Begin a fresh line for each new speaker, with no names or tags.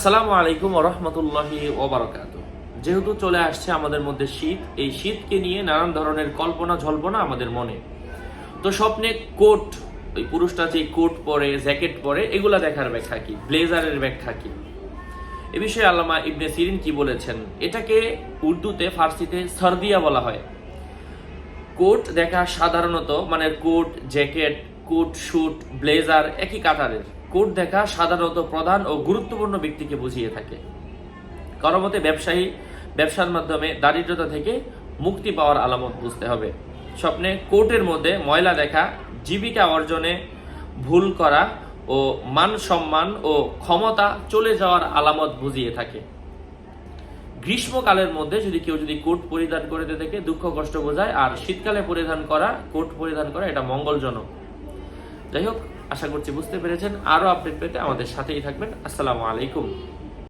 আসসালামু আলাইকুম রহমতুল্লাহি ওবরাকাত যেহেতু চলে আসছে আমাদের মধ্যে শীত, এই শীতকে নিয়ে নানান ধরনের কল্পনা ঝল্পনা আমাদের মনে। তো স্বপ্নে কোট, ওই পুরুষটা যে কোট পরে, জ্যাকেট পরে, এগুলা দেখার ব্যাখ্যা কি? ব্লেজারের ব্যাখ্যা কি? এ বিষয়ে আল্লামা ইবনে সিরিন কি বলেছেন? এটাকে উর্দুতে, ফার্সিতে সর্দিয়া বলা হয়। কোট দেখা সাধারণত মানে coat, jacket coat suit, blazer একই কাতারের। কোট দেখা সাধারণত প্রধান ও গুরুত্বপূর্ণ ব্যক্তিকে বুঝিয়ে থাকে। কারও মতে ব্যবসায়ী, ব্যবসার মাধ্যমে দারিদ্রতা থেকে মুক্তি পাওয়ার আলামত বুঝতে হবে। স্বপ্নে কোর্টের মধ্যে ময়লা দেখা, জীবিকা অর্জনে ভুল করা ও মান সম্মান ও ক্ষমতা চলে যাওয়ার আলামত বুঝিয়ে থাকে। গ্রীষ্মকালের মধ্যে যদি কেউ যদি কোট পরিধান করে থাকে দুঃখ কষ্ট বোঝায়, আর শীতকালে পরিধান করা কোট পরিধান করা এটা মঙ্গলজনক। যাই হোক আশা করছি বুঝতে পেরেছেন। আরও আপডেট পেতে আমাদের সাথেই থাকবেন। আসসালামু আলাইকুম।